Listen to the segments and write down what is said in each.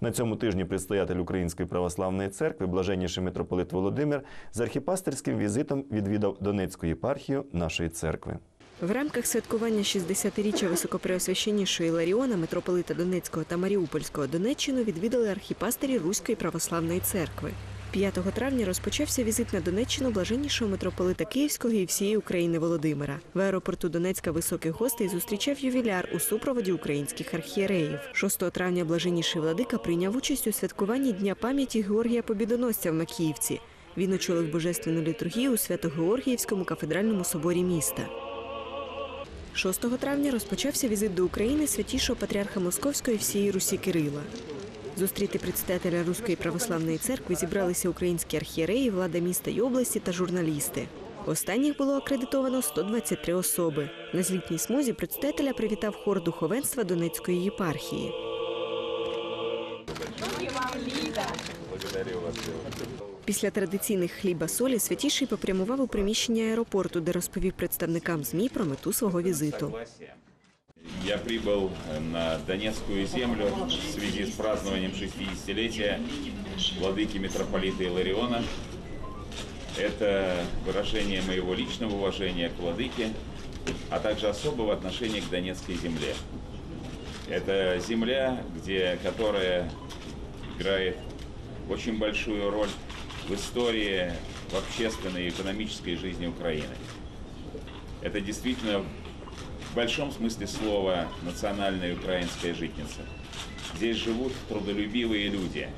На цьому тижні предстоятель Української православної церкви, блаженніший митрополит Володимир, з архіпастерським візитом відвідав Донецьку єпархію нашої церкви. В рамках святкування 60-річчя високопреосвященнішої Ларіона, митрополита Донецького та Маріупольського Донеччину відвідали архіпастері Руської православної церкви. 5 травня розпочався візит на Донеччину блаженнішого митрополита Київського і всієї України Володимира. В аеропорту Донецька високих гостей зустрічав ювіляр у супроводі українських архієреїв. 6 травня блаженніший владика прийняв участь у святкуванні Дня пам'яті Георгія Побідоносця в Макіївці. Він очолив божественну літургію у Свято-Георгіївському кафедральному соборі міста. 6 травня розпочався візит до України святішого патріарха Московської всієї Русі Кирила. Зустріти предстателя Руської православної церкви зібралися українські архієреї, влада міста й області та журналісти. Останніх було акредитовано 123 особи. На злітній смузі предстателя привітав хор духовенства Донецької єпархії. Після традиційних хліба солі святіший попрямував у приміщення аеропорту, де розповів представникам ЗМІ про мету свого візиту. Я прибыл на Донецкую землю в связи с празднованием 60-летия владыки митрополита Илариона. Это выражение моего личного уважения к владыке, а также особого отношения к Донецкой земле. Это земля, где, которая играет очень большую роль в истории, в общественной и экономической жизни Украины. Это действительно большом смысле слова национальная украинская житница. Здесь живут трудолюбивые люди,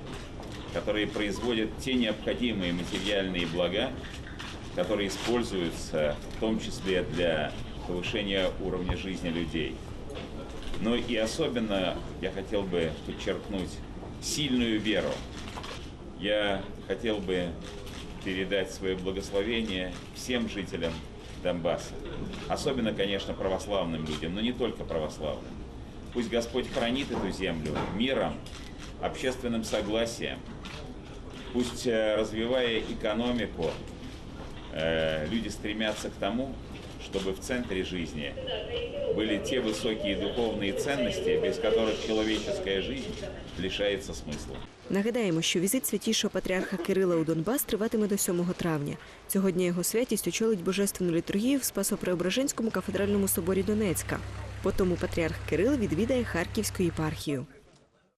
которые производят те необходимые материальные блага, которые используются в том числе для повышения уровня жизни людей. Но и особенно я хотел бы подчеркнуть сильную веру. Я хотел бы передать свое благословение всем жителям Донбасса. Особенно, конечно, православным людям, но не только православным. Пусть Господь хранит эту землю миром, общественным согласием. Пусть, э, развивая экономику, э, люди стремятся к тому, чтобы в центре жизни были те высокие духовные ценности, без которых человеческая жизнь лишается смысла. Нагадаємо, що візит святішого патріарха Кирила у Донбас триватиме до 7 травня. Цього дня його святість очолить божественну літургію в Спасо-Преображенському кафедральному соборі Донецька. Потім патріарх Кирил відвідає Харківську єпархію.